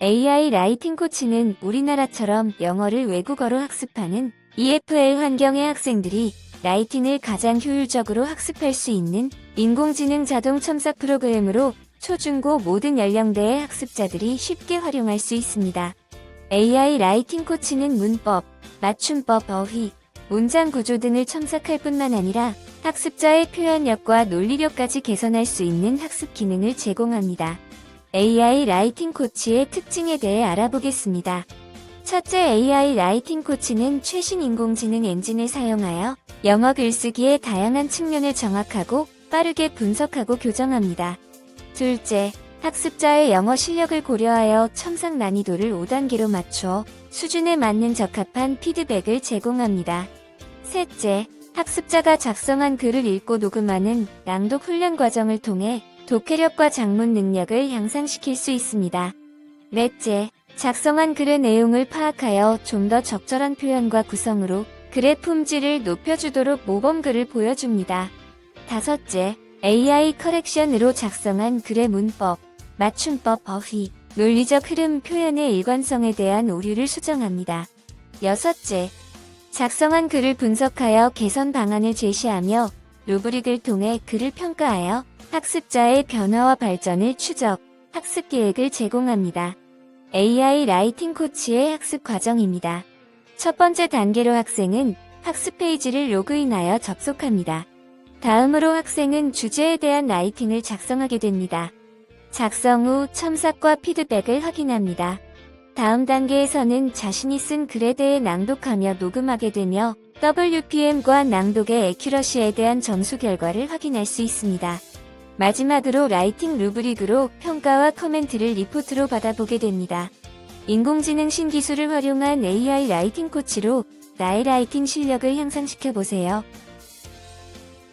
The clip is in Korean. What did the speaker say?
AI 라이팅 코치는 우리나라처럼 영어를 외국어로 학습하는 EFL 환경의 학생들이 라이팅을 가장 효율적으로 학습할 수 있는 인공지능 자동 첨삭 프로그램으로 초중고 모든 연령대의 학습자들이 쉽게 활용할 수 있습니다. AI 라이팅 코치는 문법, 맞춤법, 어휘, 문장 구조 등을 첨삭할 뿐만 아니라 학습자의 표현력과 논리력까지 개선할 수 있는 학습 기능을 제공합니다. AI 라이팅 코치의 특징에 대해 알아보겠습니다. 첫째 AI 라이팅 코치는 최신 인공지능 엔진을 사용하여 영어 글쓰기의 다양한 측면을 정확하고 빠르게 분석하고 교정합니다. 둘째, 학습자의 영어 실력을 고려하여 첨삭 난이도를 5단계로 맞춰 수준에 맞는 적합한 피드백을 제공합니다. 셋째, 학습자가 작성한 글을 읽고 녹음하는 낭독 훈련 과정을 통해 독해력과 작문 능력을 향상시킬 수 있습니다. 넷째, 작성한 글의 내용을 파악하여 좀 더 적절한 표현과 구성으로 글의 품질을 높여주도록 모범글을 보여줍니다. 다섯째, AI 커렉션으로 작성한 글의 문법, 맞춤법, 어휘, 논리적 흐름 표현의 일관성에 대한 오류를 수정합니다. 여섯째, 작성한 글을 분석하여 개선 방안을 제시하며 루브릭을 통해 글을 평가하여 학습자의 변화와 발전을 추적, 학습 계획을 제공합니다. AI 라이팅 코치의 학습 과정입니다. 첫 번째 단계로 학생은 학습 페이지를 로그인하여 접속합니다. 다음으로 학생은 주제에 대한 라이팅을 작성하게 됩니다. 작성 후 첨삭과 피드백을 확인합니다. 다음 단계에서는 자신이 쓴 글에 대해 낭독하며 녹음하게 되며 WPM과 낭독의 에큐러시에 대한 점수 결과를 확인할 수 있습니다. 마지막으로 라이팅 루브릭으로 평가와 코멘트를 리포트로 받아보게 됩니다. 인공지능 신기술을 활용한 AI 라이팅 코치로 나의 라이팅 실력을 향상시켜 보세요.